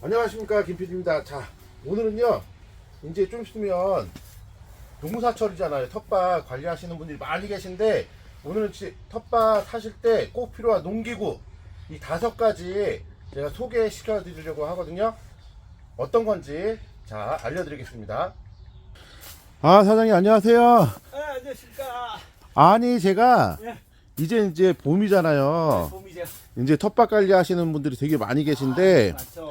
안녕하십니까 김PD입니다. 자 오늘은요 이제 좀 있으면 농사철이잖아요. 텃밭 관리하시는 분들이 많이 계신데 오늘은 지- 텃밭 하실 때 꼭 필요한 농기구 이 다섯 가지 제가 소개시켜 드리려고 하거든요. 어떤 건지 자 알려드리겠습니다. 아 사장님 안녕하세요. 네, 안녕하십니까. 아니 제가 예. 이제 이제 봄이잖아요. 봄이죠. 이제 텃밭 관리하시는 분들이 되게 많이 계신데 맞죠.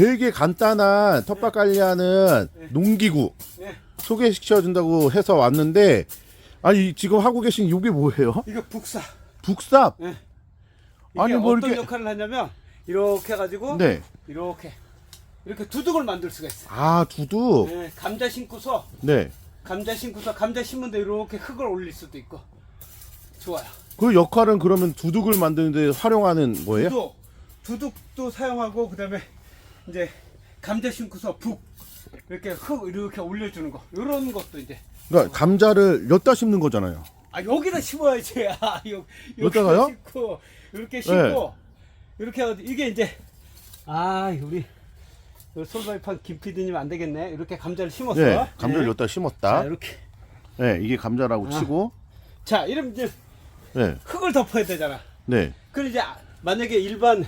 되게 간단한 텃밭 관리하는 네. 농기구 네. 소개시켜 준다고 해서 왔는데 아니 지금 하고 계신 이게 뭐예요? 이거 북사. 북삽. 네. 이게 아니, 뭐 어떤 이렇게- 역할을 하냐면 이렇게 해가지고 네. 이렇게 이렇게 두둑을 만들 수가 있어. 아 두두. 네, 감자 심고서 네. 감자 심고서 감자 심은 데 이렇게 흙을 올릴 수도 있고 좋아요. 그 역할은 그러면 두둑을 만드는데 활용하는 거예요? 두둑 두둑도 사용하고 그다음에 이제 감자 심고서 북 이렇게 흙 이렇게 올려주는 거 이런 것도 이제 그러니까 감자를 엿다 심는 거잖아요. 아 여기다 심어야지. 아, 여, 여기다가요? 네. 심고 이렇게 심고 이렇게 해가지고 이게 이제 아 우리 솔바이판 김PD님 안 되겠네. 이렇게 감자를 심었어. 네. 감자를 네. 엿다 자 심었다. 이렇게 네. 이게 감자라고 아. 치고. 자 이러면 이제 네. 흙을 덮어야 되잖아. 네. 그럼 이제 아- 만약에 일반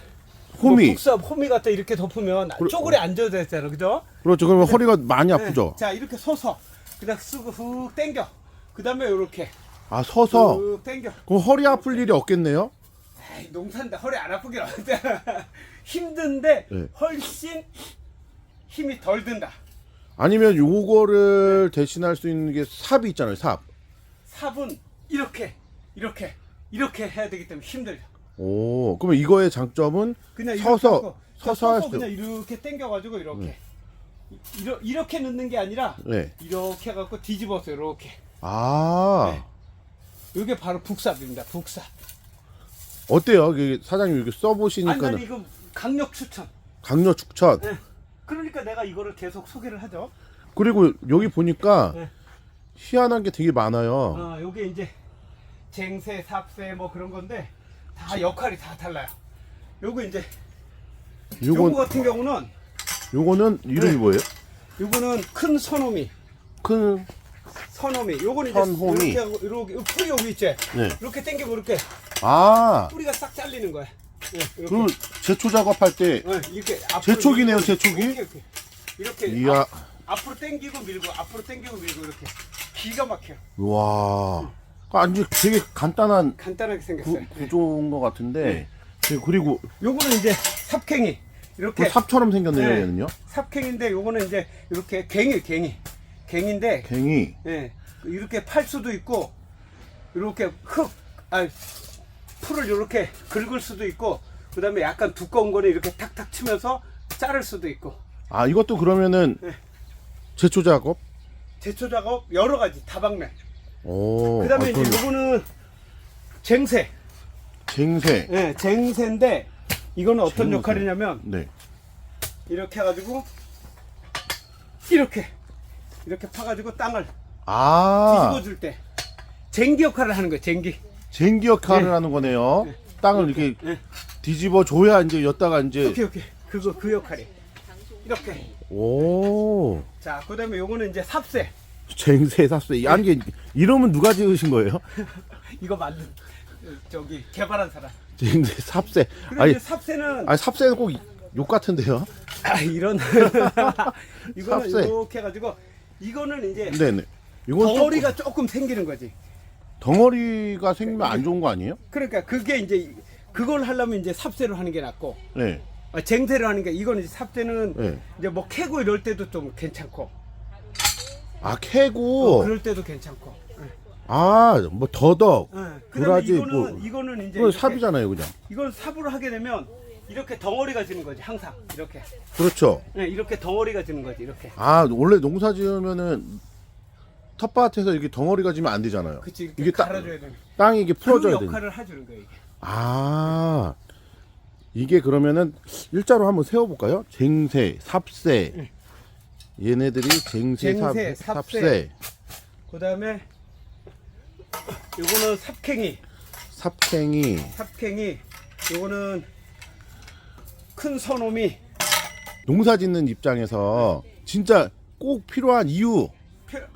호미. 뭐 북사 호미 같다 이렇게 덮으면 쪼그려 앉아야 되잖아, 그죠? 그렇죠. 그러면 허리가 많이 아프죠. 네. 자 이렇게 서서 그냥 쓰고 훅 당겨. 그 다음에 이렇게 아 서서. 훅 당겨. 그럼 허리 아플 일이 없겠네요. 에이, 농사인데 허리 안 아프긴 하는데 힘든데 네. 훨씬 힘이 덜 든다. 아니면 요거를 대신할 수 있는 게 삽이 있잖아요. 삽. 삽은 이렇게 이렇게 이렇게 해야 되기 때문에 힘들죠. 오, 그러면 이거의 장점은 그냥 이렇게 서서 하고, 서서 할 수. 그냥 이렇게 당겨가지고 이렇게 이러, 이렇게 넣는 게 아니라 네. 이렇게 해갖고 뒤집어서 이렇게 아, 네. 이게 바로 북삽입니다. 북삽. 어때요? 그 사장님 이렇게 아니 써보시니까 난 이거 강력 추천. 강력 축천. 네. 그러니까 내가 이거를 계속 소개를 하죠. 그리고 여기 보니까 네. 희한한 게 되게 많아요. 어, 요게 이제 쟁세, 삽세 뭐 그런 건데 다 역할이 다 달라요. 요거 이제 요거 요건 같은 경우는 요거는 이름이 네. 뭐예요? 요거는 큰 선호미, 큰 선호미. 요거는 이제 선호미. 이렇게 하고 이렇게 뿌리 여기 있지. 네. 이렇게 당기면 이렇게 아, 뿌리가 싹 잘리는 거야. 예, 이렇게. 그럼 제초 작업할 때 어, 이렇게 앞으로 제초기네요, 제초기? 이렇게, 이렇게. 이렇게 이야. 앞, 앞으로 당기고 밀고 앞으로 당기고 밀고 이렇게 기가 막혀. 와, 아니 되게 간단한 간단하게 구, 생겼어요. 구조인 것 같은데 네, 그리고 요거는 이제 삽갱이. 이렇게 그 삽처럼 생겼네요, 네. 얘는요. 삽갱인데 요거는 이제 이렇게 갱이 갱이 갱인데 갱이. 예 이렇게 팔 수도 있고 이렇게 흙 아 풀을 이렇게 긁을 수도 있고 그다음에 약간 두꺼운 거는 이렇게 탁탁 치면서 자를 수도 있고 아, 이것도 그러면은 네. 제초 작업? 제초 작업 여러 가지 다방면 오. 그다음에 아, 이제 그럼 요거는 쟁세 쟁세. 예 쟁세인데 이거는 어떤 쟁세. 역할이냐면 네. 이렇게 해가지고 이렇게 이렇게 파가지고 땅을 아, 뒤집어 줄 때 쟁기 역할을 하는 거예요 쟁기 쟁기 역할을 네. 하는 거네요. 땅을 이렇게 네. 뒤집어 줘야 이제 였다가 이제 오케이 오케이 그거 그 역할이 이렇게 오 자 그다음에 요거는 이제 삽세 쟁세 삽세. 아니 이게 이름은 누가 지으신 거예요? 이거 만든 어, 저기 개발한 사람 쟁세 삽세. 그리고 아니 이제 삽세는 아니 삽세는 꼭 욕 같은데요? 아, 이런 이거는 삽세. 이렇게 해가지고 이거는 이제 네네. 이건 좀 덩어리가 조금 생기는 거지 덩어리가 생기면 안 좋은 거 아니에요? 그러니까 그게 이제 그걸 하려면 이제 삽세로 하는 게 낫고 네. 아, 쟁세로 하는 게 이거는 이제 삽세는 네. 이제 뭐 캐고 이럴 때도 좀 괜찮고 아 어, 캐고 그럴 때도 괜찮고 예. 아뭐 더덕 예. 그다음에 도라지 이거는 뭐 이거는 이제 그건 이렇게 삽이잖아요, 그냥. 이걸 삽으로 하게 되면 이렇게 덩어리가 지는 거지 항상 이렇게 그렇죠. 네, 이렇게 덩어리가 지는 거지 이렇게 아 원래 농사 지으면은 텃밭에서 이렇게 덩어리가 지면 안 되잖아요. 그치 이렇게 이게 땅- 갈아줘야 되는 땅이 이게 그 풀어져야 되는. 역할을 해주는 거예요 이게 아 이게 그러면은 일자로 한번 세워볼까요? 쟁세, 삽세. 얘네들이 쟁세, 삽, 쟁세, 삽세. 삽세. 그 다음에 요거는 삽캥이 삽팽이. 삽캥이 요거는 큰 선오미 농사 짓는 입장에서 진짜 꼭 필요한 이유 필요-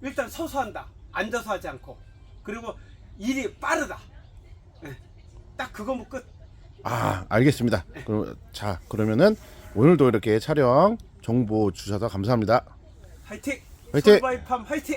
일단 서서 한다. 앉아서 하지 않고. 그리고 일이 빠르다. 예. 딱 그거면 끝. 아 알겠습니다. 그럼 자 그러면은 오늘도 이렇게 촬영 정보 주셔서 감사합니다. 화이팅! 화이팅! 솔바이팜 화이팅!